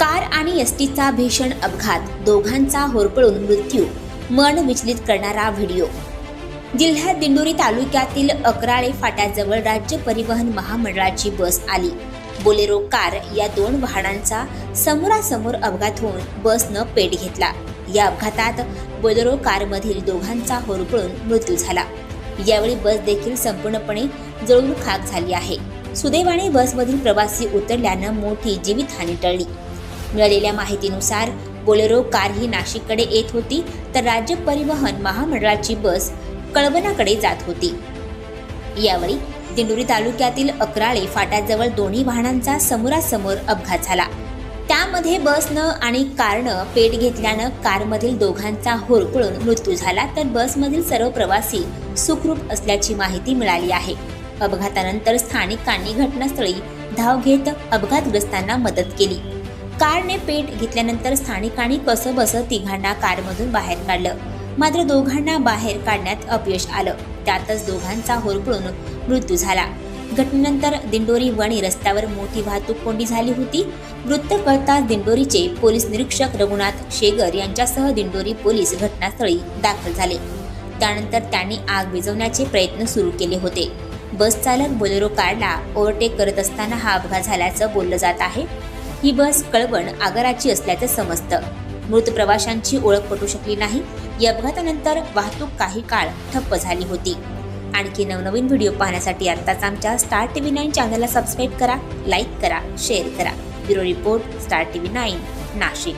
Car आणि एसटीचा भीषण अपघात. दोघांचा होरपळून मृत्यू. मन विचलित करणारा व्हिडिओ. जिल्ह्यात दिंडोरी तालुक्यातील अकराळे फाट्याजवळ राज्य परिवहन महामंडळाची बस आली. बोलेरो कार या दोन वाहनांचा समोरासमोर अपघात होऊन बसनं पेट घेतला. या अपघातात बोलेरो कारमधील दोघांचा होरपळून मृत्यू झाला. यावेळी बस देखील संपूर्णपणे जळून खाक झाली आहे. सुदैवाने बसमधील प्रवासी उतरल्यानं मोठी जीवितहानी टळली. मिळालेल्या माहितीनुसार बोलेरो कार ही नाशिककडे येत होती तर राज्य परिवहन महामंडळाची बस कळवणाकडे जात होती. यावेळी दिंडोरी तालुक्यातील अकराळे फाट्याजवळ दोन्ही वाहनांचा समोरासमोर अपघात झाला. त्यामध्ये बसनं आणि कारनं पेट घेतल्यानं कारमधील दोघांचा होरपळून मृत्यू झाला तर बसमधील सर्व प्रवासी सुखरूप असल्याची माहिती मिळाली आहे. अपघातानंतर स्थानिकांनी घटनास्थळी धाव घेत अपघातग्रस्तांना मदत केली. कारने पेट घेतल्यानंतर स्थानिकांनी कसं बसं तिघांना कारमधून बाहेर काढलं. मात्र दोघांना बाहेर काढण्यात अपयश आलं. त्यातच दोघांचा होरपळून मृत्यू झाला. घटनेनंतर दिंडोरी वणी रस्त्यावर मोठी वाहतूक कोंडी झाली होती. वृत्त कळताच दिंडोरीचे पोलीस निरीक्षक रघुनाथ शेगर यांच्यासह दिंडोरी पोलीस घटनास्थळी दाखल झाले. त्यानंतर त्यांनी आग विझवण्याचे प्रयत्न सुरू केले होते. बस चालक बोलेरो कारला ओव्हरटेक करत असताना हा अपघात झाल्याचं बोललं जात आहे. ही बस कळवण आगाराची असल्याचं समजतं. मृत प्रवाशांची ओळख पटू शकली नाही. या अपघातानंतर वाहतूक काही काळ ठप्प झाली होती. आणखी नवनवीन व्हिडिओ पाहण्यासाठी आत्ताच आमच्या स्टार टीव्ही नाईन चॅनलला सबस्क्राईब करा लाईक करा शेअर करा. Bureau report star TV nine Nashik.